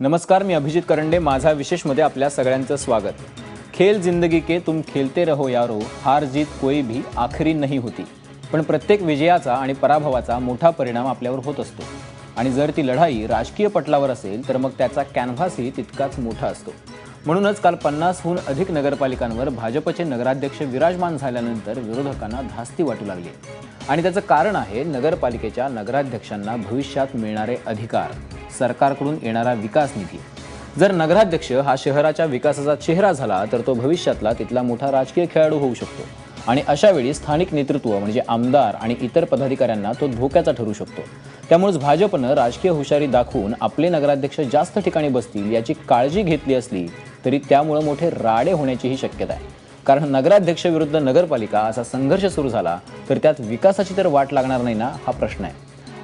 नमस्कार मी अभिजित करंडे. माझा विशेषमध्ये आपल्या सगळ्यांचं स्वागत. खेल जिंदगी के तुम खेलते रहो यारो हार जीत कोई भी आखरी नाही होती. पण प्रत्येक विजयाचा आणि पराभवाचा मोठा परिणाम आपल्यावर होत असतो. आणि जर ती लढाई राजकीय पटलावर असेल तर मग त्याचा कॅनव्हासही तितकाच मोठा असतो. म्हणूनच काल पन्नासहून अधिक नगरपालिकांवर भाजपचे नगराध्यक्ष विराजमान झाल्यानंतर विरोधकांना धास्ती वाटू लागली. आणि त्याचं कारण आहे नगरपालिकेच्या नगराध्यक्षांना भविष्यात मिळणारे अधिकार सरकारकडून येणारा विकास निधी. जर नगराध्यक्ष हा शहराच्या विकासाचा चेहरा झाला तर तो भविष्यातला तिथला मोठा राजकीय खेळाडू होऊ शकतो. आणि अशावेळी स्थानिक नेतृत्व म्हणजे आमदार आणि इतर पदाधिकाऱ्यांना तो धोक्याचा ठरू शकतो. त्यामुळेच भाजपनं राजकीय हुशारी दाखवून आपले नगराध्यक्ष जास्त ठिकाणी बसतील याची काळजी घेतली असली तरी त्यामुळं मोठे राडे होण्याचीही शक्यता आहे. कारण नगराध्यक्ष विरुद्ध नगरपालिका असा संघर्ष सुरू झाला तर त्यात विकासाची तर वाट लागणार नाही ना हा प्रश्न आहे.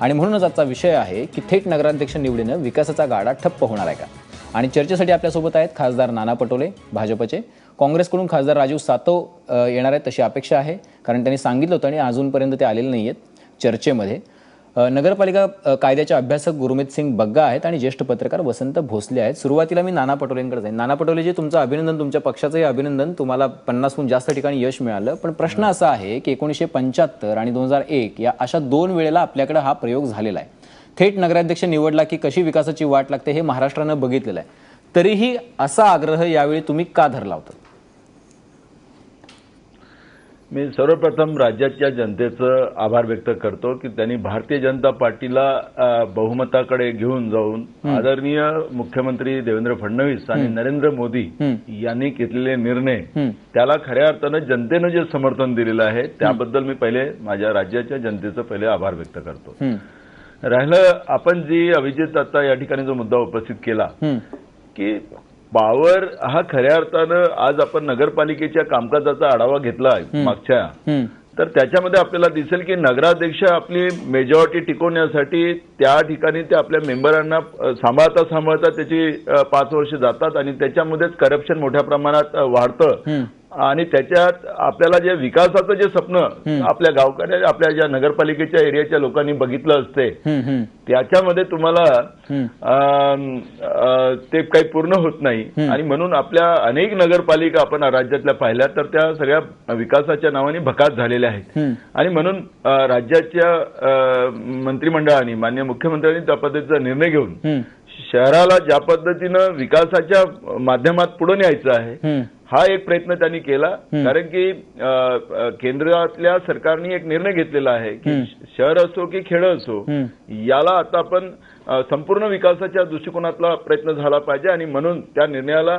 आणि म्हणूनच आजचा विषय आहे की थेट नगराध्यक्ष निवडीनं विकासाचा गाडा ठप्प होणार आहे का? आणि चर्चेसाठी आपल्यासोबत आहेत खासदार नाना पटोले भाजपचे. काँग्रेसकडून खासदार राजीव सातव येणार आहेत तशी अपेक्षा आहे. कारण त्यांनी सांगितलं होतं आणि अजूनपर्यंत ते आलेले नाही आहेत चर्चेमध्ये. नगरपालिका अ, कायद्याचे अभ्यासक गुरुमित सिंग बग्गा आहेत आणि ज्येष्ठ पत्रकार वसंत भोसले आहेत. सुरुवातीला मी नाना पटोलेंकडे जाईन. नाना पटोलेजी तुमचं अभिनंदन तुमच्या पक्षाचंही अभिनंदन तुम्हाला पन्नासहून जास्त ठिकाणी यश मिळालं. पण प्रश्न असा आहे की एकोणीसशे पंच्याहत्तर आणि दोन हजार एक या अशा दोन वेळेला आपल्याकडे हा प्रयोग झालेला आहे. थेट नगराध्यक्ष निवडला की कशी विकासाची वाट लागते हे महाराष्ट्रानं बघितलेलं आहे. तरीही असा आग्रह यावेळी तुम्ही का धरला होता? मी सर्वप्रथम राज्याच्या जनतेचं आभार व्यक्त करतो की त्यांनी भारतीय जनता पार्टीला बहुमताकडे घेऊन जाऊन आदरणीय मुख्यमंत्री देवेंद्र फडणवीस आणि नरेंद्र मोदी यांनी घेतलेले निर्णय त्याला खऱ्या अर्थानं जनतेनं जे समर्थन दिलेलं आहे त्याबद्दल मी पहिले माझ्या राज्याच्या जनतेचं पहिले आभार व्यक्त करतो. राहिलं आपण जी अभिजित आता या ठिकाणी जो मुद्दा उपस्थित केला की पॉवर हा खऱ्या अर्थानं आज आपण नगरपालिकेच्या कामकाजाचा आढावा घेतला मागच्या. हम्म, तर त्याच्यामध्ये आपल्याला दिसेल की नगराध्यक्ष आपली मेजॉरिटी टिकवण्यासाठी त्या ठिकाणी ते आपल्या मेंबरांना सांभाळता सांभाळता त्याची पाच वर्ष जातात आणि त्याच्यामध्येच करप्शन मोठ्या प्रमाणात वाढतं. आणि त्याच्यात आपल्याला जे विकासाचं जे स्वप्न आपल्या गावकऱ्या आपल्या ज्या नगरपालिकेच्या एरियाच्या लोकांनी बघितलं असते त्याच्यामध्ये तुम्हाला ते काही पूर्ण होत नाही. आणि म्हणून आपल्या अनेक नगरपालिका आपण राज्यातल्या पाहिल्या तर त्या सगळ्या विकासाच्या नावाने भकास झालेल्या आहेत. आणि म्हणून राज्याच्या मंत्रिमंडळाने मान्य मुख्यमंत्र्यांनी त्या पद्धतीचा निर्णय घेऊन शहराला ज्या पद्धतीनं विकासाच्या माध्यमात पुढे न्यायचं आहे. हा एक प्रयत्न त्यांनी केला. कारण की केंद्रातल्या सरकारने एक निर्णय घेतलेला आहे की शहर असो की खेड असो याला आता आपण संपूर्ण विकासाच्या दृष्टिकोनातला प्रयत्न झाला पाहिजे आणि म्हणून त्या निर्णयाला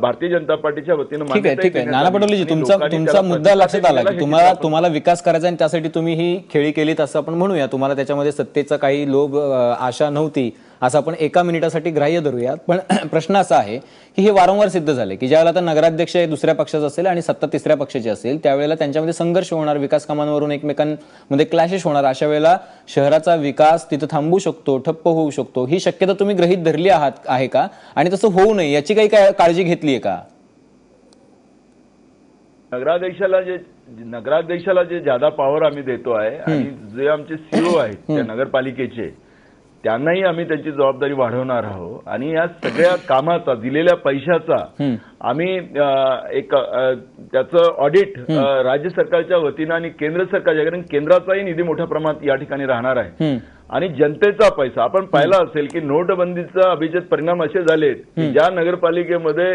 भारतीय जनता पार्टीच्या वतीनं ठीक आहे ठीक आहे. नाना. पटोलेजी तुमचा तुमचा मुद्दा लक्षात आला की. तुम्हाला तुम्हाला विकास करायचा आणि त्यासाठी तुम्ही ही खेळी केलीत असं आपण म्हणूया. तुम्हाला त्याच्यामध्ये सत्तेचा काही लोभ आशा नव्हती. असं आपण एका मिनिटासाठी ग्राह्य धरूयात. पण प्रश्न असा आहे की हे वारंवार सिद्ध झाले की ज्यावेळेला आता नगराध्यक्ष हे दुसऱ्या पक्षाचा असेल आणि सत्ता तिसऱ्या पक्षाची असेल त्यावेळेला त्यांच्यामध्ये संघर्ष होणार विकास कामांवरून एकमेकांमध्ये क्लॅशेस होणार अशा वेळेला शहराचा विकास तिथं थांबू शकतो ठप्प होऊ शकतो ही शक्यता तुम्ही गृहीत धरली आहात आहे का? आणि तसं होऊ नये याची काही काय काळजी घेतली आहे का? नगराध्यक्षाला जे नगराध्यक्षाला जे ज्यादा पॉवर आम्ही देतो आहे आणि जे आमचे सीओ आहेत त्या नगरपालिकेचे त्यांनाही आम्ही त्यांची जबाबदारी वाढवणार आहोत. आणि या सगळ्या कामाचा दिलेल्या पैशाचा आम्ही एक त्याचं ऑडिट राज्य सरकारच्या वतीनं आणि केंद्र सरकारच्या कारण केंद्राचाही निधी मोठ्या प्रमाणात या ठिकाणी राहणार आहे. आणि जनतेचा पैसा. आपण पाहिला असेल की नोटबंदीचा अभिजित परिणाम असे झालेत की ज्या नगरपालिकेमध्ये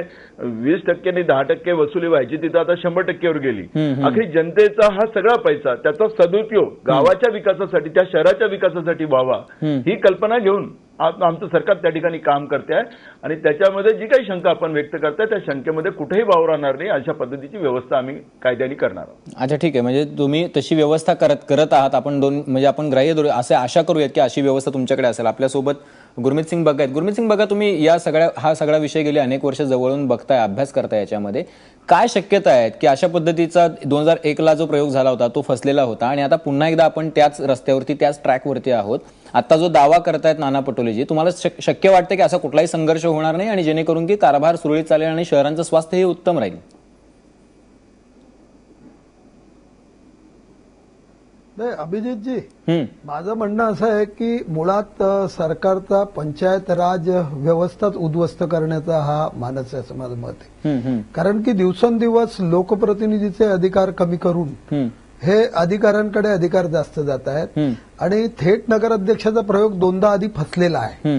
वीस टक्के आणि दहा टक्के वसुली व्हायची तिथं आता शंभर टक्केवर गेली. अखेर जनतेचा हा सगळा पैसा त्याचा सदुपयोग गावाच्या विकासासाठी त्या शहराच्या विकासासाठी व्हावा ही कल्पना घेऊन आमचं सरकार त्या ठिकाणी काम करते आहे. आणि त्याच्यामध्ये जी काही शंका आपण व्यक्त करताय त्या शंकेमध्ये कुठेही वाव राहणार नाही. अशा पद्धतीची व्यवस्था आम्ही कायद्याने करणार आहोत. अच्छा ठीक आहे. म्हणजे तुम्ही तशी व्यवस्था करत करत आहात. आपण दोन म्हणजे आपण ग्राह्य धरू असे आशा करूयात की अशी व्यवस्था तुमच्याकडे असेल. आपल्यासोबत गुरमीत सिंग बघा आहेत. गुरमीत सिंग बघा तुम्ही या सगळ्या हा सगळा विषय गेले अनेक वर्ष जवळून बघताय अभ्यास करताय याच्यामध्ये. काय शक्यता आहेत की अशा पद्धतीचा दोन हजार एकला जो प्रयोग झाला होता तो फसलेला होता आणि आता पुन्हा एकदा आपण त्याच रस्त्यावरती त्याच ट्रॅकवरती आहोत. आता जो दावा करतायत नाना पटोलेजी तुम्हाला शक- शक्य वाटतं की असा कुठलाही संघर्ष होणार नाही आणि जेणेकरून की कारभार सुरळीत चालेल आणि शहरांचं स्वास्थ्य हे उत्तम राहील? नाही अभिजितजी माझं म्हणणं असं आहे की मुळात सरकारचा पंचायत राज व्यवस्थाच उद्ध्वस्त करण्याचा हा मानस आहे असं माझं मत आहे. कारण की दिवसेंदिवस लोकप्रतिनिधीचे अधिकार कमी करून हे अधिकाऱ्यांकडे अधिकार जास्त जात आहेत. आणि थेट नगराध्यक्षाचा प्रयोग दोनदा आधी फसलेला आहे.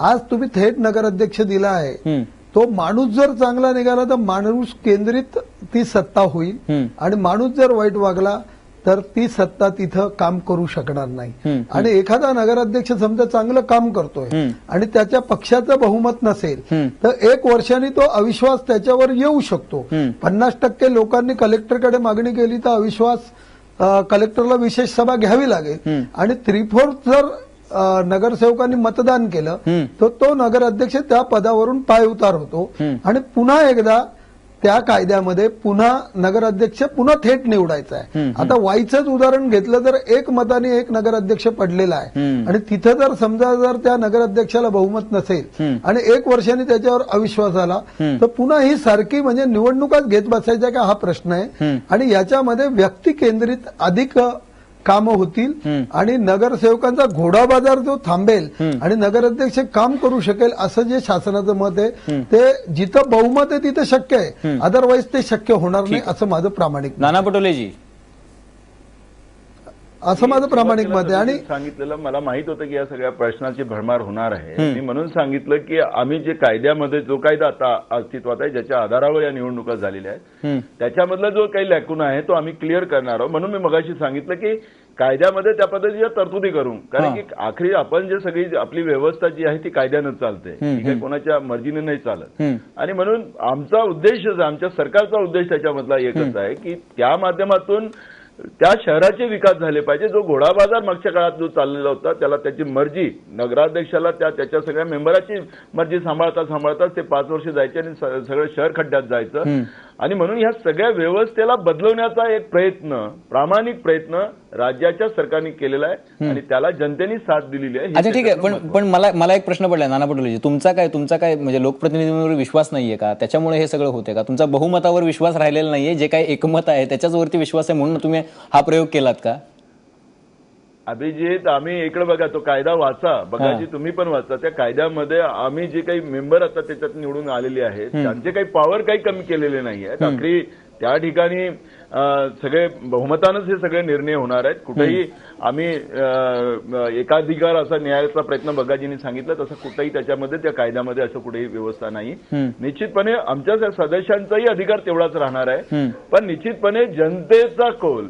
आज तुम्ही थेट नगराध्यक्ष दिला आहे. तो माणूस जर चांगला निघाला तर माणूस केंद्रित ती सत्ता होईल. आणि माणूस जर वाईट वागला तर ती सत्ता तिथं काम करू शकणार नाही. आणि एखादा नगराध्यक्ष समजा चांगलं काम करतोय. आणि त्याच्या पक्षाचं बहुमत नसेल. तर एक वर्षाने तो अविश्वास त्याच्यावर येऊ शकतो. पन्नास टक्के लोकांनी कलेक्टरकडे मागणी केली तर अविश्वास कलेक्टरला विशेष सभा घ्यावी लागेल. आणि त्रिफोर्थ जर अ, नगरसेवकांनी मतदान केलं. तर तो नगराध्यक्ष त्या पदावरून पाय उतार होतो. आणि पुन्हा एकदा त्या कायद्यामध्ये पुन्हा नगराध्यक्ष पुन्हा थेट निवडायचा आहे. आता वाईचंच उदाहरण घेतलं तर एक मताने एक नगराध्यक्ष पडलेला आहे. आणि तिथं जर समजा जर त्या नगराध्यक्षाला बहुमत नसेल. आणि एक वर्षाने त्याच्यावर अविश्वास आला. तर पुन्हा ही सारखी म्हणजे निवडणुकाच घेत बसायच्या का हा प्रश्न आहे. आणि याच्यामध्ये व्यक्ती केंद्रित अधिक कामं होतील. आणि नगरसेवकांचा घोडा बाजार जो थांबेल. आणि नगराध्यक्ष काम करू शकेल असं जे शासनाचं मत आहे ते जिथं बहुमत आहे तिथं शक्य आहे. अदरवाईज ते शक्य होणार नाही असं माझं प्रामाणिक नाना पटोलेजी असं माझं प्रामाणिक मत आहे. आणि सांगितलेलं मला माहीत होतं की या सगळ्या प्रश्नाची भरमार होणार आहे. मी म्हणून सांगितलं की आम्ही जे कायद्यामध्ये जो कायदा आता अस्तित्वात आहे ज्याच्या आधारावर या निवडणुका झालेल्या आहेत त्याच्यामधला जो काही लॅकून आहे तो आम्ही क्लिअर करणार आहोत. म्हणून मी मगाशी सांगितलं की कायद्यामध्ये त्या पद्धतीच्या तरतुदी करू. कारण. की आखरी आपण जे सगळी आपली व्यवस्था जी आहे ती कायद्यानं चालते. काही कोणाच्या मर्जीने नाही चालत. आणि म्हणून आमचा उद्देशच आमच्या सरकारचा उद्देश त्याच्यामधला एकच आहे की त्या माध्यमातून त्या शहराचे विकास झाले पाहिजे. जो घोडा बाजार मागच्या काळात जो चाललेला होता त्याला त्याची मर्जी नगराध्यक्षाला त्या त्याच्या सगळ्या मेंबराची मर्जी सांभाळता सांभाळताच ते पाच वर्ष जायचे आणि सगळं शहर खड्ड्यात जायचं. आणि म्हणून ह्या सगळ्या व्यवस्थेला बदलवण्याचा एक प्रयत्न प्रामाणिक प्रयत्न राज्याच्या सरकारने केलेला आहे आणि त्याला जनतेने साथ दिलेली आहे. अच्छा ठीक आहे. पण पण मला मला एक प्रश्न पडलाय नाना पटोलेजी. तुमचा काय तुमचा काय म्हणजे लोकप्रतिनिधींवर विश्वास नाहीये का? त्याच्यामुळे हे सगळं होते का? तुमचा बहुमतावर विश्वास राहिलेला नाहीये? जे काही एकमत आहे त्याच्यावरती विश्वास आहे म्हणून तुम्ही हा प्रयोग केलात का? अभिजित आम्ही इकडे बघा तो कायदा वाचा. बघाजी तुम्ही पण वाचा. त्या कायद्यामध्ये आम्ही जे काही मेंबर आता त्याच्यात निवडून आलेले आहेत त्यांचे काही पॉवर काही कमी केलेले नाही आहेत. आखरी त्या ठिकाणी सगळे बहुमतानंच हे सगळे निर्णय होणार आहेत. कुठेही आम्ही एकाधिकार असा न्यायाचा प्रयत्न बघाजींनी सांगितलं तसं कुठेही त्याच्यामध्ये त्या कायद्यामध्ये असं कुठेही व्यवस्था नाही. निश्चितपणे आमच्या सदस्यांचाही अधिकार तेवढाच राहणार आहे. पण निश्चितपणे जनतेचा कौल.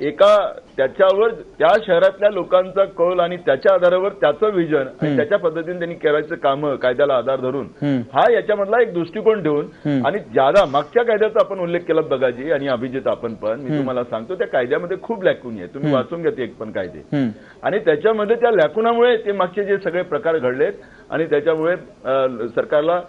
एका त्याच्यावर त्या शहरातल्या लोकांचा कौल आणि त्याच्या आधारावर त्याचं विजन आणि त्याच्या पद्धतीने त्यांनी करायचं कामं कायद्याला आधार धरून. हा याच्यामधला एक दृष्टिकोन ठेवून. आणि ज्यादा मागच्या कायद्याचा आपण उल्लेख केला बघाजी आणि अभिजित आपण पण मी तुम्हाला सांगतो त्या कायद्यामध्ये खूप लॅकुनी आहे तुम्ही वाचून घ्या ते एक पण कायदे. हम्म. आणि त्याच्यामध्ये त्या लॅकुनामुळे ते मागचे जे सगळे प्रकार घडलेत आणि त्याच्यामुळे सरकारला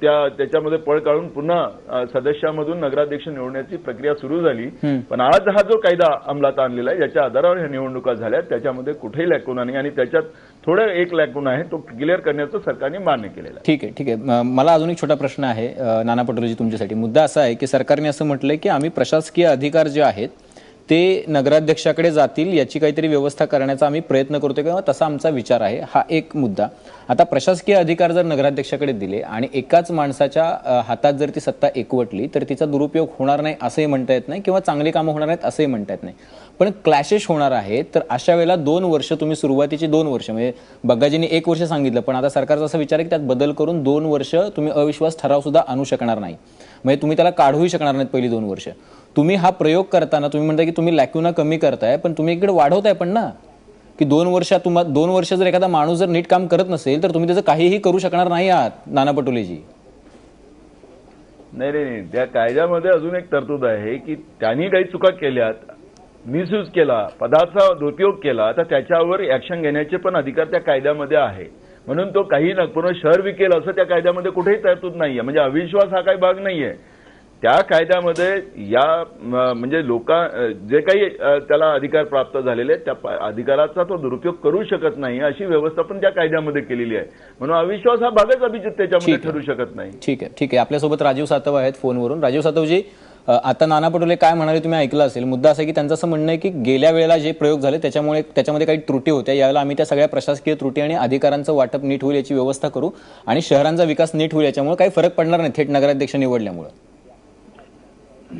त्या त्याच्यामध्ये पळ काढून पुन्हा सदस्यामधून नगराध्यक्ष निवडण्याची प्रक्रिया सुरू झाली. पण आज हा जो कायदा अंमलात आणलेला आहे ज्याच्या आधारावर ह्या निवडणुका झाल्या. त्याच्यामध्ये कुठेही लॅकुना नाही आणि त्याच्यात थोडं एक लॅकुना आहे तो क्लिअर करण्याचं सरकारने मान्य केलेलं आहे. ठीक आहे ठीक आहे. मला अजून एक छोटा प्रश्न आहे नाना पटोलेजी तुमच्यासाठी. मुद्दा असा आहे की सरकारने असं म्हटलंय की आम्ही प्रशासकीय अधिकार जे आहेत ते नगराध्यक्षाकडे जातील याची काहीतरी व्यवस्था करण्याचा आम्ही प्रयत्न करतो किंवा तसा आमचा विचार आहे. हा एक मुद्दा. आता प्रशासकीय अधिकार जर नगराध्यक्षाकडे दिले आणि एकाच माणसाच्या हातात जर ती सत्ता एकवटली तर तिचा दुरुपयोग होणार नाही असंही म्हणता येत नाही किंवा चांगली कामं होणार आहेत असंही म्हणता येत नाही. पण क्लॅशेस होणार आहेत तर अशा वेळेला दोन वर्ष तुम्ही सुरुवातीची दोन वर्ष म्हणजे बग्गाजींनी एक वर्ष सांगितलं पण आता सरकारचा असा विचार आहे की त्यात बदल करून दोन वर्ष तुम्ही अविश्वास ठराव सुद्धा आणू शकणार नाही. म्हणजे तुम्ही त्याला काढूही शकणार नाहीत पहिली दोन वर्ष. तुम्ही हा प्रयोग करताना तुम्ही म्हणता की तुम्ही लॅक्युना कमी करताय पण तुम्ही इकडे वाढवताय पण ना. की दोन वर्ष तुम्हाला दोन वर्ष जर एखादा माणूस जर नीट काम करत नसेल तर तुम्ही त्याचं काहीही करू शकणार नाही आहात नाना पटोलेजी. नाही नाही नाही. त्या कायद्यामध्ये अजून एक तरतूद आहे की त्यांनी काही चुका केल्यात मिसयूज केला पदाचा दुरुपयोग केला तर त्याच्यावर ऍक्शन घेण्याचे पण अधिकार त्या कायद्यामध्ये आहे. म्हणून तो काही न पूर्ण शहर विकेल असं त्या कायद्यामध्ये कुठेही तरतूद नाहीये. म्हणजे अविश्वास हा काही भाग नाहीये. त्या कायद्यामध्ये या म्हणजे लोका जे काही त्याला अधिकार प्राप्त झालेले त्या अधिकाराचा तो दुरुपयोग करू शकत नाही अशी व्यवस्था पण त्या कायद्यामध्ये केलेली आहे. म्हणून अविश्वास हा भागच अभिजित त्याच्यामध्ये. ठरू शकत नाही. ठीक आहे ठीक आहे. आपल्यासोबत राजीव सातव आहेत फोनवरून. राजीव सातवजी आता नाना पटोले काय म्हणाले तुम्ही ऐकलं असेल. मुद्दा असा की त्यांचं असं म्हणणं आहे की गेल्या वेळेला जे प्रयोग झाले त्याच्यामुळे त्याच्यामध्ये काही त्रुटी होत्या. यावेळेला आम्ही त्या सगळ्या प्रशासकीय त्रुटी आणि अधिकारांचं वाटप नीट होईल याची व्यवस्था करू आणि शहरांचा विकास नीट होईल याच्यामुळे काही फरक पडणार नाही थेट नगराध्यक्ष निवडल्यामुळे.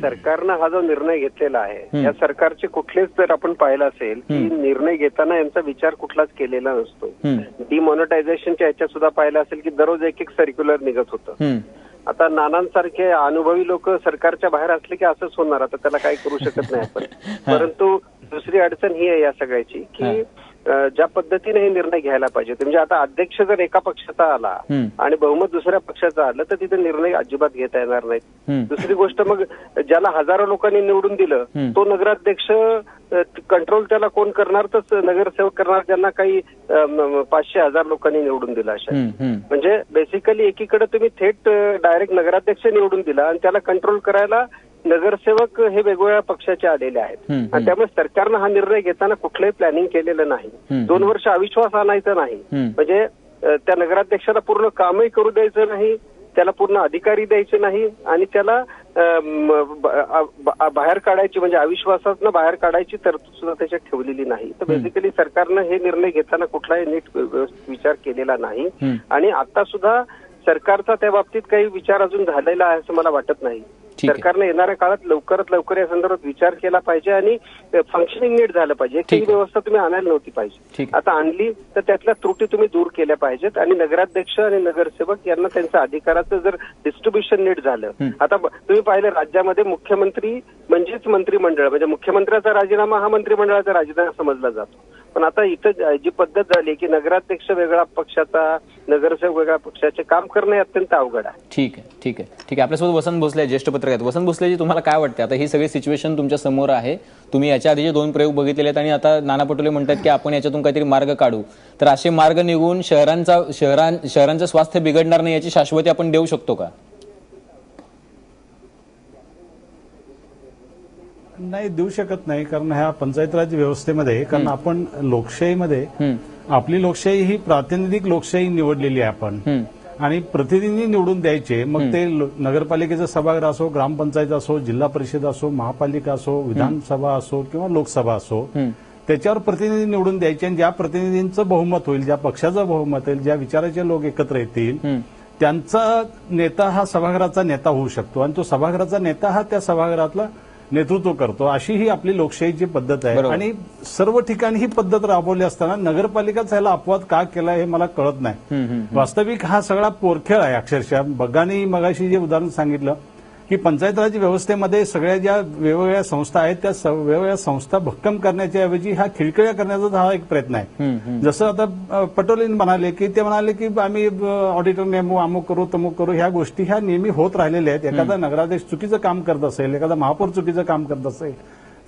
सरकारनं हा जो निर्णय घेतलेला आहे या सरकारचे कुठलेच जर आपण पाहिलं असेल की निर्णय घेताना यांचा विचार कुठलाच केलेला नसतो. डिमॉनिटायझेशनच्या ह्याच्यात सुद्धा पाहिलं असेल की दररोज एक एक सर्क्युलर निघत होतं. आता नानांसारखे अनुभवी लोक सरकारच्या बाहेर असले की असंच होणार आता त्याला काही करू शकत नाही आपण. परंतु दुसरी अडचण ही आहे या सगळ्याची की ज्या पद्धतीने हे निर्णय घ्यायला पाहिजे म्हणजे आता अध्यक्ष जर एका पक्षाचा आला. आणि बहुमत दुसऱ्या पक्षाचं आलं तर तिथे निर्णय अजिबात घेता येणार नाहीत. दुसरी गोष्ट मग ज्याला हजारो लोकांनी निवडून दिलं. तो नगराध्यक्ष कंट्रोल त्याला कोण करणार तर नगरसेवक करणार ज्यांना काही पाचशे हजार लोकांनी निवडून दिलं अशा. म्हणजे बेसिकली एकीकडे तुम्ही थेट डायरेक्ट नगराध्यक्ष निवडून दिला आणि त्याला कंट्रोल करायला नगरसेवक हे वेगवेगळ्या पक्षाचे आलेले आहेत आणि त्यामुळे सरकारनं हा निर्णय घेताना कुठलंही प्लॅनिंग केलेलं नाही. दोन वर्ष अविश्वास आणायचा नाही. म्हणजे त्या नगराध्यक्षाला पूर्ण कामही करू द्यायचं नाही त्याला पूर्ण अधिकारी द्यायचे नाही आणि त्याला बाहेर काढायची म्हणजे अविश्वासातनं बाहेर काढायची तरतूद सुद्धा त्याच्यात ठेवलेली नाही तर बेसिकली सरकारनं हे निर्णय घेताना कुठलाही नीट विचार केलेला नाही. आणि आता सुद्धा सरकारचा त्या बाबतीत काही विचार अजून झालेला आहे असं मला वाटत नाही. सरकारने येणाऱ्या काळात लवकरात लवकर या संदर्भात विचार केला पाहिजे आणि फंक्शनिंग नीट झालं पाहिजे ही. व्यवस्था तुम्ही आणायला नव्हती पाहिजे. आता आणली तर त्यातल्या त्रुटी तुम्ही दूर केल्या पाहिजेत आणि नगराध्यक्ष आणि नगरसेवक यांना त्यांच्या अधिकाराचं जर डिस्ट्रीब्युशन नीट झालं. आता तुम्ही पाहिलं राज्यामध्ये मुख्यमंत्री म्हणजेच मंत्रिमंडळ म्हणजे मुख्यमंत्र्याचा राजीनामा हा मंत्रिमंडळाचा राजीनामा समजला जातो पण आता इथं जी पद्धत झाली की नगराध्यक्ष वेगळा पक्षाचा नगरसेवक वेगळ्या पक्षाचे काम करणे हे अत्यंत अवघड आहे. ठीक आहे ठीक आहे. ठीक आहे आपल्यासोबत वसंत भोसले ज्येष्ठ पत्रकार आहेत. वसंत भोसलेजी तुम्हाला काय वाटते आता ही सगळी सिच्युएशन तुमच्यासमोर आहे. तुम्ही याच्या आधीचे दोन प्रयोग बघितलेले आहेत आणि आता नाना पटोले म्हणतात की आपण याच्यातून काहीतरी मार्ग काढू. तर असे मार्ग निघून शहरांचा शहरां शहरांचं स्वास्थ्य बिघडणार नाही याची शाश्वती आपण देऊ शकतो का? नाही देऊ शकत नाही कारण ह्या पंचायत राज व्यवस्थेमध्ये कारण आपण लोकशाहीमध्ये आपली लोकशाही ही प्रातिनिधिक लोकशाही निवडलेली आहे आपण. आणि प्रतिनिधी निवडून द्यायचे मग ते नगरपालिकेचं सभागृह असो ग्रामपंचायत असो जिल्हा परिषद असो महापालिका असो विधानसभा असो किंवा लोकसभा असो. त्याच्यावर प्रतिनिधी निवडून द्यायचे आणि ज्या प्रतिनिधींचं बहुमत होईल ज्या पक्षाचं बहुमत होईल ज्या विचाराचे लोक एकत्र येतील. त्यांचा नेता हा सभागृहाचा नेता होऊ शकतो. आणि तो सभागृहाचा नेता हा त्या सभागृहातला नेतृत्व करतो अशी ही आपली लोकशाहीची पद्धत आहे. आणि सर्व ठिकाणी ही पद्धत राबवली असताना नगरपालिकाच ह्याला अपवाद का केला हे मला कळत नाही. वास्तविक हा सगळा पोरखेळ आहे अक्षरशः बग्गानी मगाशी जे उदाहरण सांगितलं की पंचायत राज व्यवस्थेमध्ये सगळ्या ज्या वेगवेगळ्या संस्था आहेत त्या वेगवेगळ्या संस्था भक्कम करण्याच्या ऐवजी हा खिळखिळ्या करण्याचा हा एक प्रयत्न आहे. जसं आता अ, पटोले म्हणाले की ते म्हणाले की आम्ही ऑडिटर नेमू अमुक करू तमुक करू ह्या गोष्टी ह्या नेहमी होत राहिलेल्या आहेत. एखादा नगराध्यक्ष चुकीचं काम करत असेल एखादा महापौर चुकीचं काम करत असेल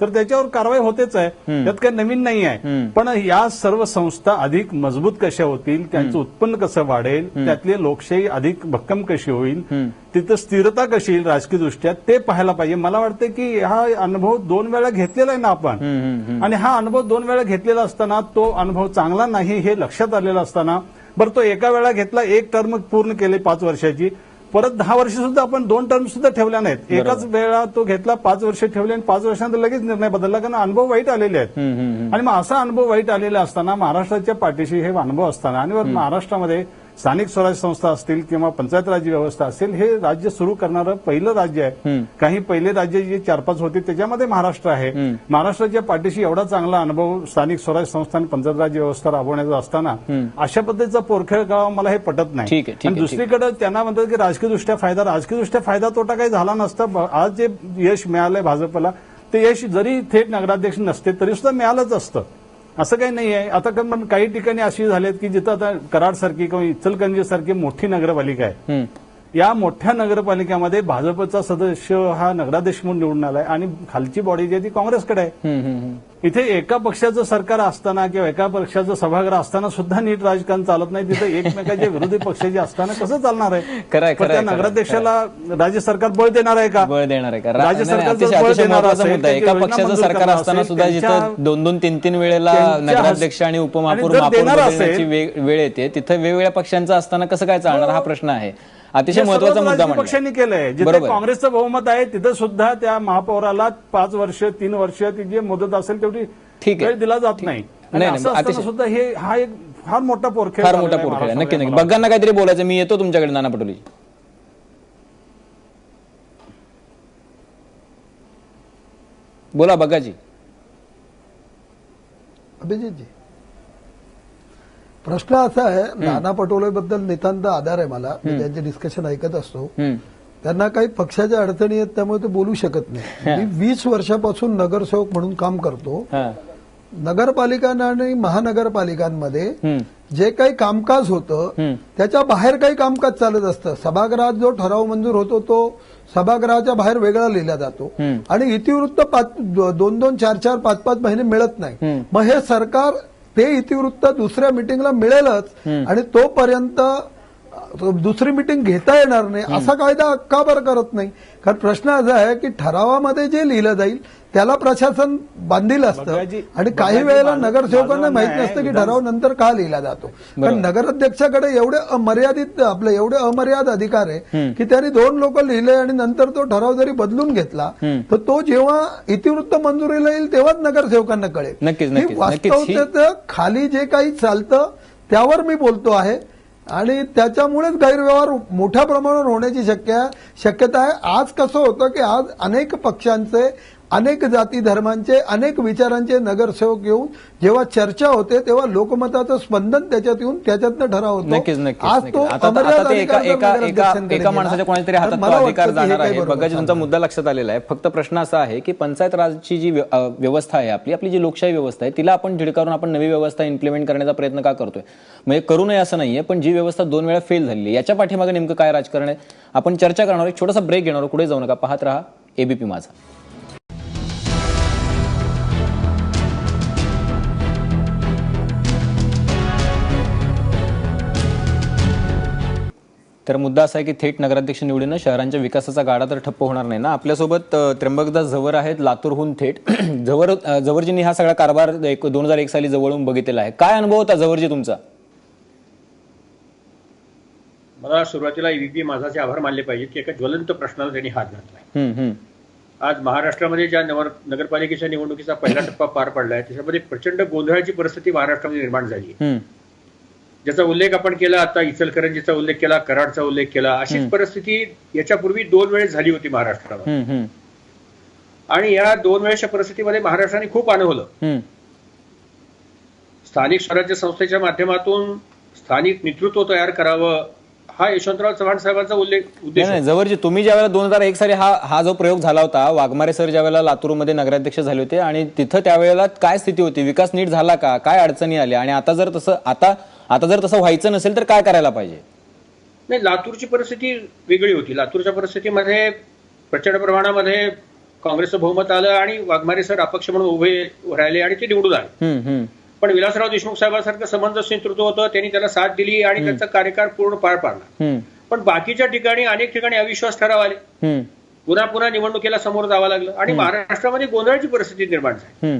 तर त्याच्यावर कारवाई होतेच आहे. त्यात काही नवीन नाही आहे. पण या सर्व संस्था अधिक मजबूत कशा होतील त्यांचं उत्पन्न कसं वाढेल त्यातली लोकशाही अधिक भक्कम कशी होईल तिथं स्थिरता कशी येईल राजकीय दृष्ट्या ते पाहायला पाहिजे. मला वाटतं की हा अनुभव दोन वेळा घेतलेला आहे ना आपण. आणि हा अनुभव दोन वेळा घेतलेला असताना तो अनुभव चांगला नाही हे लक्षात आलेलं असताना बरं तो एका वेळा घेतला एक टर्म पूर्ण केली पाच वर्षाची परत दहा वर्ष सुद्धा आपण दोन टर्म सुद्धा ठेवल्या नाहीत. एकाच वेळा तो घेतला पाच वर्ष ठेवले आणि पाच वर्षानंतर लगेच निर्णय बदलला कारण अनुभव वाईट आलेले आहेत. आणि मग असा अनुभव वाईट आलेला असताना महाराष्ट्राच्या पाठीशी हे अनुभव असताना आणि महाराष्ट्रामध्ये स्थानिक स्वराज्य संस्था असतील किंवा पंचायत राज्य व्यवस्था असेल हे राज्य सुरू करणारं पहिलं राज्य आहे. काही पहिले राज्य जे चार पाच होते त्याच्यामध्ये महाराष्ट्र आहे. महाराष्ट्राच्या पाठीशी एवढा चांगला अनुभव स्थानिक स्वराज्य संस्था आणि पंचायत राज्य व्यवस्था राबवण्याचा असताना अशा पद्धतीचा पोरखेळ करावा मला हे पटत नाही. आणि दुसरीकडे त्यांना म्हणतात की राजकीय दृष्ट्या फायदा राजकीय दृष्ट्या फायदा तोटा काही झाला नसता. आज जे यश मिळालंय भाजपला ते यश जरी थेट नगराध्यक्ष नसते तरी सुद्धा मिळालंच असतं. असं काही नाही आहे. आता पण काही ठिकाणी अशी झालेत की जिथं आता कराड सारखी किंवा इचलकरंजी सारखी मोठी नगरपालिका आहे. या मोठ्या नगरपालिकेमध्ये भाजपचा सदस्य हा नगराध्यक्ष म्हणून निवडून आलाय आणि खालची बॉडी जी आहे ती काँग्रेसकडे आहे. इथे एका पक्षाचं सरकार असताना किंवा एका पक्षाचं सभागृह असताना सुद्धा नीट राजकारण चालत नाही. तिथे एकमेकाच्या विरोधी पक्षाचे असताना कसं चालणार आहे? त्या नगराध्यक्षाला राज्य सरकार बळ देणार आहे का? बळ देणार आहे का? राज्य आहे. एका पक्षाचं सरकार असताना सुद्धा जिथं दोन दोन तीन तीन वेळेला नगराध्यक्ष आणि उपमहापौर वेळ येते तिथं वेगवेगळ्या पक्षांचं असताना कसं काय चालणार? हा प्रश्न आहे. अतिशय महत्त्वाचा मुद्दा. पक्षांनी केलंय. जिथे. काँग्रेसचं बहुमत आहे तिथं सुद्धा त्या महापौराला पाच वर्ष तीन वर्ष ती जी मुदत असेल तेवढी ठीक आहे. दिला जात नाही. सुद्धा हे हा एक फार मोठा पोरखेळ फार मोठा पोरखेळ आहे. नक्की नक्की बघांना काहीतरी बोलायचं मी येतो तुमच्याकडे नाना पटोली. बोला बघाजी. अभिजितजी प्रश्न असा आहे नाना पटोले बद्दल नितांत आधार आहे मला मी त्यांचे डिस्कशन ऐकत असतो. त्यांना काही पक्षाच्या अडचणी आहेत त्यामुळे ते बोलू शकत नाही मी वीस वर्षापासून नगरसेवक म्हणून काम करतो. नगरपालिका आणि महानगरपालिकांमध्ये. जे काही कामकाज होतं. त्याच्या बाहेर काही कामकाज चालत असतं सभागृहात जो ठराव मंजूर होतो तो सभागृहाच्या बाहेर वेगळा लिहिला जातो. आणि इतिवृत्त पाच दोन दोन चार चार पाच पाच महिने मिळत नाही. मग हे सरकार ते इतिवृत्त दुसऱ्या मिटिंगला मिळेलच आणि तोपर्यंत दुसरी मिटिंग घेता येणार नाही. असा कायदा का बरं करत नाही? कारण प्रश्न असा आहे की ठरावामध्ये जे लिहिलं जाईल त्याला प्रशासन बांधील असतं. आणि काही वेळेला नगरसेवकांना माहीत नसतं की ठराव नंतर का लिहिला जातो. कारण नगराध्यक्षाकडे एवढे अमर्यादित आपले एवढे अमर्याद अधिकार आहे की त्यांनी दोन लोक लिहिले आणि नंतर तो ठराव जरी बदलून घेतला तर तो जेव्हा इतिवृत्त मंजुरीला येईल तेव्हाच नगरसेवकांना कळेल. वास्तवतेचं खाली जे काही चालतं त्यावर मी बोलतो आहे. आणि त्याच्यामुळेच गैरव्यवहार मोठ्या प्रमाणावर होण्याची शक्य शक्यता आहे. आज कसं होतं की आज अनेक पक्षांचे अनेक जाती धर्मांचे अनेक विचारांचे नगरसेवक येऊन जेव्हा चर्चा होते तेव्हा लोकमताचं स्पंदन त्याच्यात येऊन त्याच्यातनं ठराव होतो. नक्कीच नक्कीच तुमचा मुद्दा लक्षात आलेला आहे. फक्त प्रश्न असा आहे की पंचायत राजची जी व्यवस्था आहे आपली आपली जी लोकशाही व्यवस्था आहे तिला आपण झिडकारून आपण नवी व्यवस्था इम्प्लिमेंट करण्याचा प्रयत्न का करतोय? म्हणजे करू नये असं नाहीये पण जी व्यवस्था दोन वेळा फेल झालेली याच्या पाठीमागे नेमकं काय राजकारण आहे? आपण चर्चा करणार आहोत. एक छोटासा ब्रेक घेणार. पुढे जाऊ नका. पाहत राहा एबीपी माझा. तर मुद्दा असा आहे की थेट नगराध्यक्ष निवडीनं शहरांच्या विकासाचा गाडा तर ठप्प होणार नाही ना. आपल्यासोबत त्र्यंबकदास झवर आहेत लातूरहून थेट. झवर झवरजींनी हा सगळा कारभार एक दोन हजार एक साली जवळून बघितलेला आहे. काय अनुभव होता झवरजी तुमचा? मला सुरुवातीला ईव्हीपी माझाचे आभार मानले पाहिजेत की एका ज्वलंत प्रश्नाला त्यांनी हात हम्म. आज महाराष्ट्रामध्ये ज्या नवर नगरपालिकेच्या निवडणुकीचा पहिला टप्पा पार पडलाय त्याच्यामध्ये प्रचंड गोंधळाची परिस्थिती महाराष्ट्रामध्ये निर्माण झाली आहे. ज्याचा उल्लेख आपण केला आता इचलकरंजीचा उल्लेख केला कराडचा उल्लेख केला अशीच परिस्थिती याच्यापूर्वी दोन वेळेस झाली होती हम्म, आणि या दोन वेळेसच्या परिस्थितीमध्ये महाराष्ट्राने खूप अनुभवलं. स्थानिक स्वराज्य संस्थेच्या माध्यमातून स्थानिक नेतृत्व तयार करावं हा यशवंतराव चव्हाण साहेबांचा उल्लेख उद्देश जवळजी तुम्ही ज्या वेळेला दोन हजार एक साली हा हा जो प्रयोग झाला होता वाघमारे सर ज्या वेळेला लातूरमध्ये नगराध्यक्ष झाले होते आणि तिथं त्यावेळेला काय स्थिती होती? विकास नीट झाला का? काय अडचणी आल्या? आणि आता जर तसं आता आता जर तसं व्हायचं नसेल तर काय करायला पाहिजे? नाही लातूरची परिस्थिती वेगळी होती. लातूरच्या परिस्थितीमध्ये प्रचंड प्रमाणामध्ये काँग्रेसचं बहुमत आलं आणि वाघमारे सर अपक्ष म्हणून उभे राहिले आणि ते निवडून आले. पण विलासराव देशमुख साहेबांसारखं समंजस नेतृत्व होतं त्यांनी त्याला साथ दिली आणि त्यांचा कार्यकाळ पूर्ण पार पाडला. पण बाकीच्या ठिकाणी अनेक ठिकाणी अविश्वास ठराव आले. पुन्हा पुन्हा निवडणुकीला समोर जावं लागलं आणि महाराष्ट्रामध्ये गोंधळाची परिस्थिती निर्माण झाली.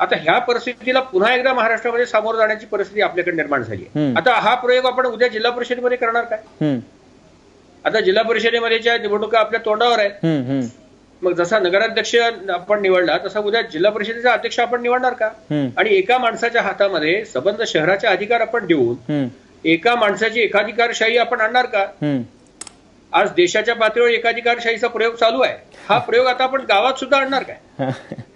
आता ह्या परिस्थितीला पुन्हा एकदा महाराष्ट्रामध्ये सामोरं जाण्याची परिस्थिती आपल्याकडे निर्माण झाली. आता हा प्रयोग आपण उद्या जिल्हा परिषदेमध्ये करणार काय? आता जिल्हा परिषदेमध्ये ज्या निवडणुका आपल्या तोंडावर आहेत. मग जसा नगराध्यक्ष आपण निवडला तसा उद्या जिल्हा परिषदेचा अध्यक्ष आपण निवडणार का? आणि एका माणसाच्या हातामध्ये संबंध शहराचे अधिकार आपण देऊन एका माणसाची एकाधिकारशाही आपण आणणार का. आज देशाच्या पातळीवर एकाधिकारशाहीचा प्रयोग चालू आहे. हा. प्रयोग आता आपण गावात सुद्धा आणणार काय?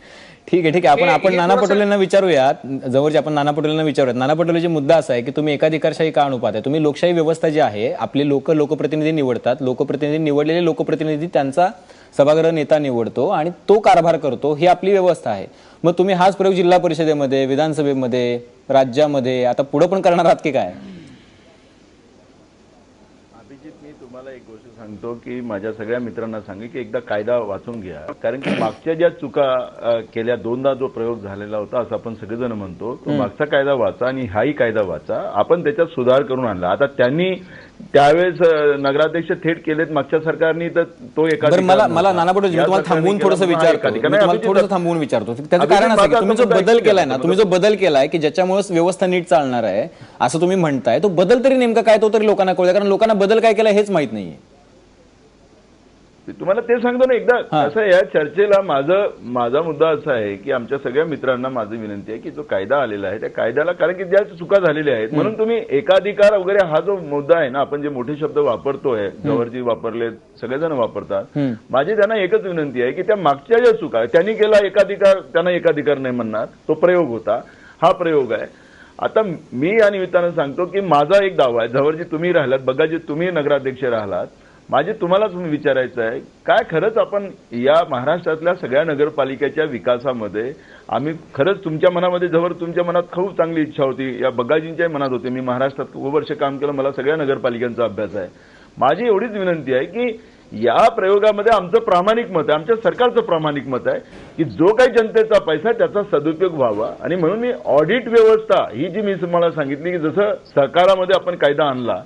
ठीक आहे ठीक आहे. आपण आपण नाना पटोलेंना विचारूयात. जवळचे आपण नाना पटोलेंना विचारूयात. नाना पटोलेची मुद्दा असा आहे की तुम्ही एकाधिकारशाही का आणू पाहताय तुम्ही लोकशाही व्यवस्था जी आहे आपले लोक लोकप्रतिनिधी निवडतात. लोकप्रतिनिधी निवडलेले लोकप्रतिनिधी त्यांचा सभागृह नेता निवडतो आणि तो कारभार करतो. ही आपली व्यवस्था आहे. मग तुम्ही हाच प्रयोग जिल्हा परिषदेमध्ये विधानसभेमध्ये राज्यामध्ये आता पुढे पण करणार आहात की काय अभिजित मी तुम्हाला एक गोष्ट सांगतो की माझ्या सगळ्या मित्रांना सांगे की एकदा कायदा वाचून घ्या. कारण की मागच्या ज्या चुका केल्या दोनदा जो प्रयोग झालेला होता असं आपण सगळेजण म्हणतो तो मागचा कायदा वाचा आणि हाही कायदा वाचा. आपण त्याच्यात सुधार करून आणला. आता त्यांनी त्यावेळेस नगराध्यक्ष थेट केलेत मागच्या सरकारनी तर तो एका बरं मला मला नाना पटोले मी तुम्हाला थांबवून थोडंसं विचारतो. तुम्हाला थोडंसं थांबवून विचारतो. त्याचं कारण असं तुम्ही जो बदल केलाय ना तुम्ही जो बदल केलाय की ज्याच्यामुळे व्यवस्था नीट चालणार आहे असं तुम्ही म्हणताय तो बदल तरी नेमका काय तो तरी लोकांना कळू द्या कारण लोकांना बदल काय केला हेच माहीत नाहीये. तुम्हाला ते सांगतो ना एकदा. असं या चर्चेला माझं माझा मुद्दा असा आहे की आमच्या सगळ्या मित्रांना माझी विनंती आहे की जो कायदा आलेला आहे त्या कायद्याला कारण की ज्या चुका झालेल्या आहेत म्हणून तुम्ही एकाधिकार वगैरे हा जो मुद्दा आहे ना आपण जे मोठे शब्द वापरतोय जवळजी वापरले सगळेजण वापरतात. माझी त्यांना एकच विनंती आहे की त्या मागच्या ज्या चुका त्यांनी केला एकाधिकार त्यांना एकाधिकार नाही म्हणणार तो प्रयोग होता. हा प्रयोग आहे. आता मी या निमित्तानं सांगतो की माझा एक दावा आहे. जवळजी तुम्ही राहिलात बघा जे तुम्ही नगराध्यक्ष राहिलात माझे तुम्हाला तुम्ही विचारायचं आहे काय खरंच आपण या महाराष्ट्रातल्या सगळ्या नगरपालिकेच्या विकासामध्ये आम्ही खरंच तुमच्या मनामध्ये जवळ तुमच्या मनात खूप चांगली इच्छा होती. या बगाजींच्याही मनात होती. मी महाराष्ट्रात खूप वर्ष काम केलं मला सगळ्या नगरपालिकांचा अभ्यास आहे. माझी एवढीच विनंती आहे की या प्रयोगामध्ये आमचं प्रामाणिक मत आहे आमच्या सरकारचं प्रामाणिक मत आहे की जो काही जनतेचा पैसा त्याचा सदुपयोग व्हावा. आणि म्हणून मी ऑडिट व्यवस्था ही जी मी तुम्हाला सांगितली की जसं सहकारामध्ये आपण कायदा आणला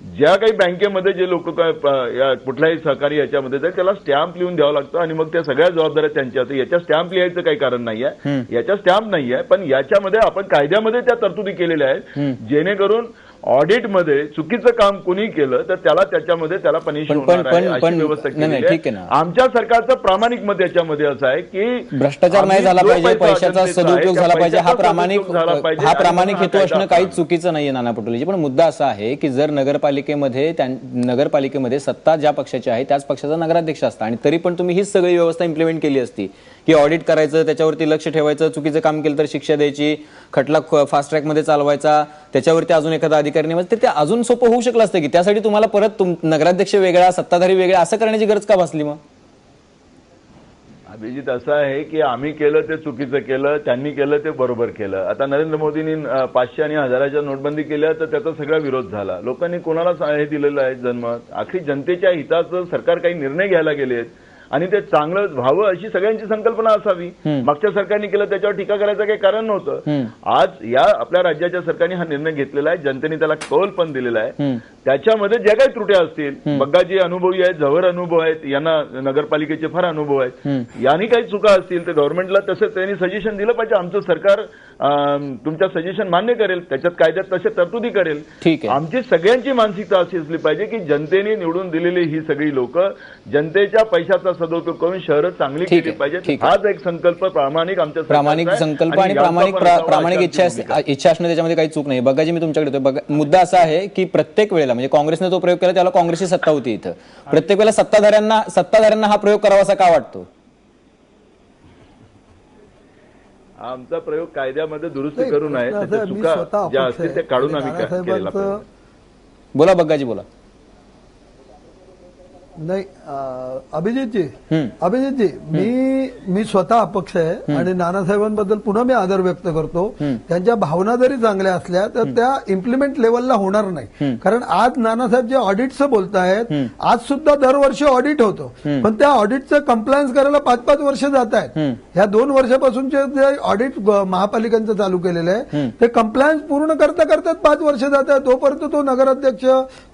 ज्या काही बँकेमध्ये जे लोक कुठल्याही सहकारी याच्यामध्ये जाईल त्याला स्टॅम्प लिहून द्यावं लागतं आणि मग त्या सगळ्या जबाबदाऱ्या त्यांच्या. याच्या स्टॅम्प लिहायचं काही कारण नाही आहे. याच्या स्टॅम्प नाही आहे पण याच्यामध्ये आपण कायद्यामध्ये त्या तरतुदी केलेल्या आहेत. जेणेकरून ऑडिटमध्ये चुकीचं काम कोणी केलं तर त्याला त्याच्यामध्ये त्याला पनिश होणार आहे अशी व्यवस्था ठीक आहे ना. आमच्या सरकारचं प्रामाणिक मत याच्यामध्ये असं आहे की भ्रष्टाचार नाही आम्ही झाला जो पाहिजे पैसा पैशाचा जनतेचा आहे, सदुपयोग त्या झाला पाहिजे हा पैशाचा प्रामाणिक सदुपयोग झाला पाहिजे हा आणि प्रामाणिक हेतू असणं काहीच. चुकीचं नाहीये नाना पटोलेजी पण मुद्दा असा आहे की जर नगरपालिकेमध्ये त्या- नगरपालिकेमध्ये सत्ता ज्या पक्षाची आहे त्याच पक्षाचा नगराध्यक्ष असता आणि तरी पण तुम्ही हीच सगळी व्यवस्था इम्प्लिमेंट केली असती की ऑडिट करायचं त्याच्यावरती लक्ष ठेवायचं चुकीचं काम केलं तर शिक्षा द्यायची खटला फास्ट ट्रॅकमध्ये चालवायचा त्याच्यावरती अजून एखादा अधिकारी नेमायचा ते- ते अजून सोपं होऊ शकलं असतं की त्यासाठी तुम्हाला परत तुम- नगराध्यक्ष वेगळा सत्ताधारी वेगळा असं करण्याची गरज का भासली मग? अभिजित असं आहे की आम्ही केलं ते चुकीचं केलं त्यांनी केलं ते बरोबर केलं. आता नरेंद्र मोदींनी पाचशे आणि हजाराच्या नोटबंदी केल्या तर त्याचा सगळा विरोध झाला. लोकांनी कोणाला हे दिलेलं आहे जनमत. आखरी जनतेच्या हिताचं सरकार काही निर्णय घ्यायला गेलेत. आणि ते चांगलं व्हावं अशी सगळ्यांची संकल्पना असावी. मागच्या सरकारने केलं त्याच्यावर टीका करायचं काही कारण नव्हतं. आज या आपल्या राज्याच्या सरकारने हा निर्णय घेतलेला आहे जनतेने त्याला कौल पण दिलेला आहे. त्याच्यामध्ये ज्या काही त्रुट्या असतील बग्गाजी अनुभवी आहेत जवळ अनुभव आहेत यांना नगरपालिकेचे फार अनुभव आहेत. यांनी काही चुका असतील तर गव्हर्नमेंटला तसं त्यांनी सजेशन दिलं पाहिजे. आमचं सरकार तुमच्या सजेशन मान्य करेल त्याच्यात कायद्यात तशा तरतुदी करेल ठीक आहे आमची सगळ्यांची मानसिकता अशी असली पाहिजे की जनतेने निवडून दिलेली ही सगळी लोक जनतेच्या पैशाचा सदुपयोग करून शहरं चांगली केली पाहिजे. हाच एक संकल्प प्रामाणिक आमच्या प्रामाणिक. संकल्प आणि प्रामाणिक प्रामाणिक इच्छा. इच्छा असणं त्याच्यामध्ये काही चूक नाही बघाजी मी तुमच्याकडे. बघा मुद्दा असा आहे की प्रत्येक वेळेला म्हणजे काँग्रेसने तो प्रयोग केला त्याला काँग्रेसची सत्ता होती इथं प्रत्येक वेळेला सत्ताधाऱ्यांना सत्ताधाऱ्यांना हा प्रयोग करावा असा का वाटतो आमचा प्रयोग कायद्यामध्ये दुरुस्ती करून आहे चुका ज्या असतील. त्या काढून आम्ही केलेला. बोला बग्गाजी बोला नाही अभिजितजी. अभिजितजी मी मी स्वतः अपक्ष आहे आणि नानासाहेबांबद्दल पुन्हा मी आदर व्यक्त करतो. त्यांच्या भावना जरी चांगल्या असल्या तर त्या इम्प्लिमेंट लेवलला होणार नाही. कारण आज नानासाहेब जे ऑडिटचं बोलतायत आज सुद्धा दरवर्षी ऑडिट होतो. पण त्या ऑडिटचं कंप्लायन्स करायला पाच पाच वर्ष जात आहेत. ह्या दोन वर्षापासूनचे जे ऑडिट महापालिकांचं चालू केलेलं आहे ते कंप्लायन्स पूर्ण करता करता पाच वर्ष जात आहे तोपर्यंत तो नगराध्यक्ष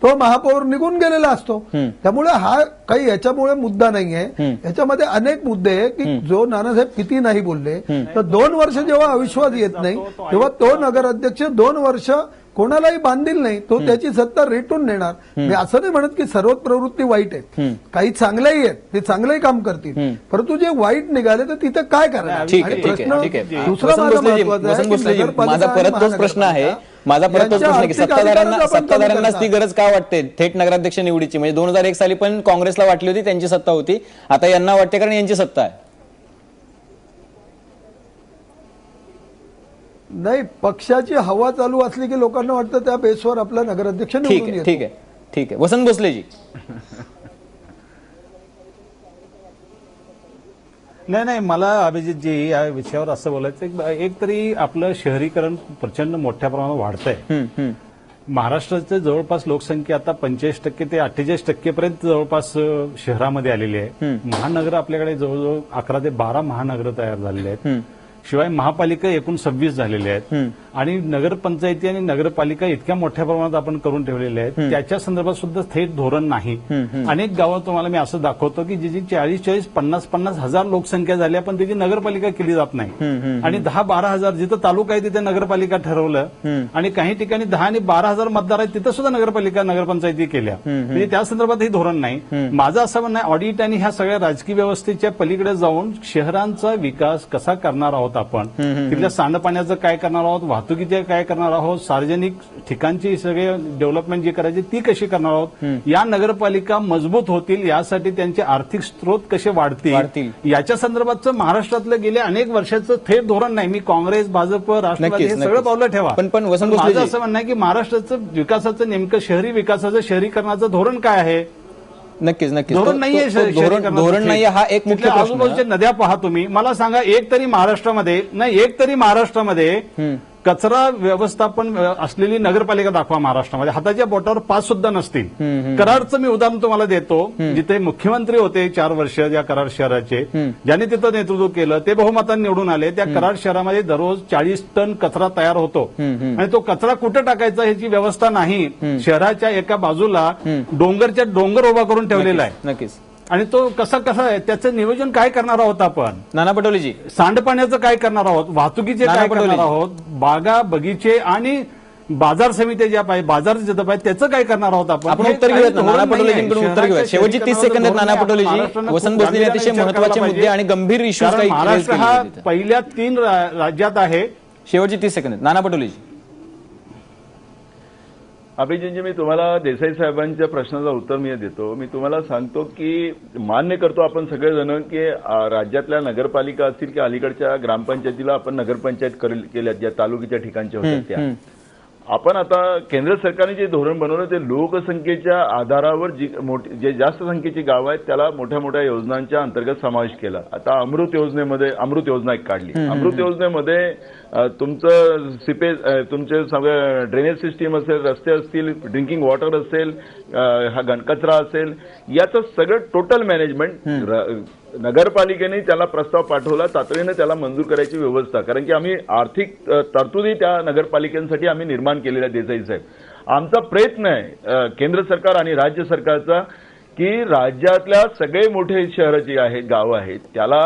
तो महापौर निघून गेलेला असतो. त्यामुळे हा काही याच्यामुळे मुद्दा नाहीये. याच्यामध्ये अनेक मुद्दे आहे की जो नानासाहेब किती नाही बोलले तर दोन वर्ष जेव्हा अविश्वास येत नाही तेव्हा तो नगराध्यक्ष दोन वर्ष कोणालाही बांधील नाही तो त्याची सत्ता रेटून नेणार. मी असं नाही म्हणत की सर्वच प्रवृत्ती वाईट आहेत. काही चांगल्याही आहेत ते चांगलंही काम करतील. परंतु जे वाईट निघाले तर तिथं काय करणार आहे प्रश्न ठीक आहे. दुसरा माझा महत्त्वाचा आहे माझा परत तोच प्रश्न आहे. माझा परत तोच प्रश्न आहे की सत्ताधाऱ्यांना सत्ताधाऱ्यांनाच ती गरज का वाटते? थेट नगराध्यक्ष निवडीची. म्हणजे दोन हजार एक साली पण काँग्रेसला वाटली होती त्यांची सत्ता होती. आता यांना वाटते कारण यांची सत्ता आहे. नाही पक्षाची हवा चालू असली की लोकांना वाटतं त्या बेसवर आपला नगराध्यक्ष ठीक निवडून आहे येतो. ठीक आहे ठीक आहे. वसंत भोसलेजी. नाही नाही मला अभिजितजी या विषयावर असं बोलायचं एक- एक तरी आपलं शहरीकरण प्रचंड मोठ्या प्रमाणात वाढतंय. महाराष्ट्राचे जवळपास लोकसंख्या आता पंचेचाळीस टक्के ते अठ्ठेचाळीस टक्केपर्यंत जवळपास शहरामध्ये आलेली आहे. महानगर आपल्याकडे जवळजवळ अकरा ते बारा महानगर तयार झालेले आहेत. शिवाय महापालिका एकूण सव्वीस झालेल्या आहेत. आणि नगरपंचायती आणि नगरपालिका इतक्या मोठ्या प्रमाणात आपण करून ठेवलेल्या आहेत. त्याच्या संदर्भात सुद्धा थेट धोरण नाही. अनेक गावं तुम्हाला मी असं दाखवतो की जी चाळीस चाळीस पन्नास पन्नास हजार लोकसंख्या झाली पण त्याची नगरपालिका केली जात नाही. आणि दहा बारा हजार जिथं तालुका आहे तिथे नगरपालिका ठरवलं. आणि काही ठिकाणी दहा आणि बारा हजार मतदार आहेत तिथं सुद्धा नगरपालिका नगरपंचायती केल्या. म्हणजे त्या संदर्भात हे धोरण नाही. माझं असं म्हणणं ऑडिट आणि ह्या सगळ्या राजकीय व्यवस्थेच्या पलीकडे जाऊन शहरांचा विकास कसा करणार आहोत आपण. तिथल्या सांडपाण्याचं काय करणार आहोत? वाहतुकीचे काय करणार आहोत? सार्वजनिक ठिकाणची सगळे डेव्हलपमेंट जी करायची ती कशी करणार आहोत? या नगरपालिका मजबूत होतील यासाठी त्यांचे आर्थिक स्रोत कसे वाढतील. याच्या संदर्भातचं महाराष्ट्रातलं गेल्या अनेक वर्षाचं थेट धोरण नाही. मी काँग्रेस भाजप राष्ट्रवादी हे सगळं. पावलं ठेवा. पण- पण माझं असं म्हणणं आहे की महाराष्ट्राचं विकासाचं नेमकं शहरी विकासाचं शहरीकरणाचं धोरण काय आहे? नक्कीच नक्कीच. धोरण नाहीये तो- तो शहरी- धोरण शहरीकरणाचं धोरण. नाहीये हा एक मुख्य तिथल्या प्रश्न आजूबाजूच्या नद्या पहा तुम्ही मला सांगा एक तरी महाराष्ट्रामध्ये नाही एक तरी महाराष्ट्रामध्ये कचरा व्यवस्थापन असलेली नगरपालिका दाखवा महाराष्ट्रामध्ये. हाताच्या बोटावर पाच सुद्धा नसतील. कराडचं मी उदाहरण तुम्हाला देतो. जिथे मुख्यमंत्री होते चार वर्ष या कराड शहराचे. ज्यांनी तिथं नेतृत्व केलं ते बहुमताने निवडून आले. त्या कराड शहरामध्ये दररोज चाळीस टन कचरा तयार होतो. आणि तो कचरा कुठं टाकायचा ह्याची व्यवस्था नाही. शहराच्या एका बाजूला डोंगरच्या डोंगर उभा करून ठेवलेला आहे. नक्कीच. आणि तो कसा कसा आहे त्याचं नियोजन काय करणार आहोत आपण नाना पटोलेजी सांडपाण्याचं काय करणार आहोत वाहतुकीचे काय. करणार आहोत बागा बगीचे आणि बाजार समित्या ज्या पाहिजे बाजार जिथं पाहिजे त्याचं काय करणार आहोत आपण आपण उत्तर घेऊयात नाना. पटोलेजींकडून उत्तर घेऊयात शेवटची तीस सेकंद नाना पटोलेजी वसंत भोसले अतिशय महत्त्वाचे मुद्दे आणि. गंभीर काही महाराष्ट्र हा. पहिल्या तीन राज्यात आहे शेवटची तीस सेकंद. नाना पटोलेजी अभिजितजी मी तुम्हाला देसाई साहेबांच्या प्रश्नाचं उत्तर मी देतो. मी तुम्हाला सांगतो की मान्य करतो आपण सगळेजण की राज्यातल्या नगरपालिका असतील की अलीकडच्या ग्रामपंचायतीला आपण नगरपंचायत केल्या ज्या तालुक्याच्या ठिकाणच्या होत्या त्या. आपण आता केंद्र सरकारने जे धोरण बनवलं ते लोकसंख्येच्या आधारावर जी मोठी जे जास्त संख्येची गावं आहेत त्याला मोठ्या मोठ्या योजनांच्या अंतर्गत समावेश केला. आता अमृत योजनेमध्ये अमृत योजना एक काढली. अमृत योजनेमध्ये तुमचं सिपेज तुमचे सगळे ड्रेनेज सिस्टीम असेल रस्ते असतील ड्रिंकिंग वॉटर असेल हा घनकचरा असेल याचं सगळं टोटल मॅनेजमेंट नगरपालिकेने त्याला प्रस्ताव पाठवला तातडीनं त्याला मंजूर करायची व्यवस्था कारण की आम्ही आर्थिक तरतुदी त्या नगरपालिकांसाठी आम्ही निर्माण केलेल्या देसाई साहेब आमचा प्रयत्न आहे केंद्र सरकार आणि राज्य सरकारचा की राज्यातल्या सगळे मोठे शहरं जी आहेत गावं आहेत त्याला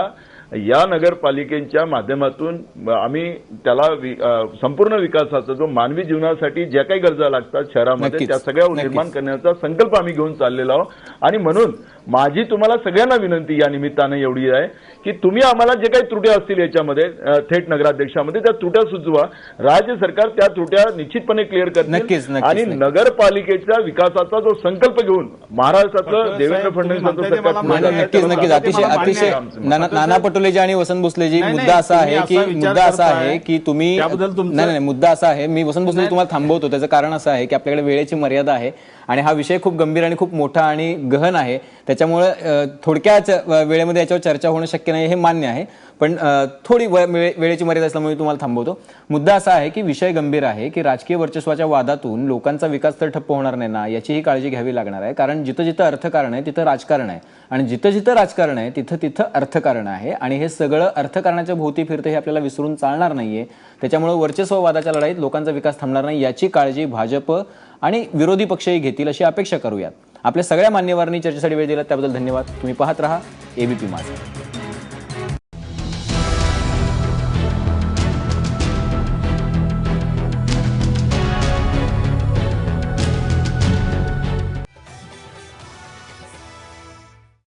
या नगरपालिकेच्या माध्यमातून आम्ही त्याला वि- संपूर्ण विकासाचा जो मानवी जीवनासाठी ज्या काही गरजा लागतात शहरामध्ये. त्या सगळ्या. निर्माण करण्याचा संकल्प आम्ही घेऊन चाललेलो आहोत आणि म्हणून माझी तुम्हाला सगळ्यांना विनंती या निमित्ताने एवढी आहे की तुम्ही आम्हाला जे काही त्रुट्या असतील याच्यामध्ये थेट नगराध्यक्षामध्ये त्या त्रुट्या सुचवा. राज्य सरकार त्या त्रुट्या निश्चितपणे क्लिअर नक्कीच, आणि. नगरपालिकेच्या विकासाचा जो संकल्प घेऊन महाराष्ट्रातलं पटोले देवेंद्र फडणवीस अतिशय अतिशय. नाना पटोलेजी आणि वसंत भोसलेजी मुद्दा असा आहे की मुद्दा असा. आहे की तुम्ही नाही नाही मुद्दा असा आहे. मी वसंत भोसले तुम्हाला थांबवतो. त्याचं कारण असं आहे की आपल्याकडे वेळेची मर्यादा आहे आणि हा विषय खूप गंभीर आणि खूप मोठा आणि गहन आहे. त्याच्यामुळं थोडक्याच वेळेमध्ये याच्यावर चर्चा होणं शक्य नाही हे मान्य आहे. पण थोडी वे- वेळेची मर्यादा असल्यामुळे तुम्हाला थांबवतो. मुद्दा असा आहे की विषय गंभीर आहे की राजकीय वर्चस्वाच्या वादातून लोकांचा विकास तर ठप्प होणार नाही ना याचीही काळजी घ्यावी लागणार आहे. कारण जिथं जिथं अर्थकारण आहे तिथं राजकारण आहे. आणि जिथं जिथं राजकारण आहे तिथं तिथं अर्थकारण आहे. आणि हे सगळं अर्थकारणाच्या भोवती फिरतं हे आपल्याला विसरून चालणार नाहीये. त्याच्यामुळे वर्चस्ववादाच्या लढाईत लोकांचा विकास थांबणार नाही याची काळजी भाजप आणि विरोधी पक्षही घेतील अशी अपेक्षा करूयात. आपल्या सगळ्या मान्यवरांनी चर्चेसाठी वेळ दिला त्याबद्दल धन्यवाद. तुम्ही पाहत राहा एबीपी माझा.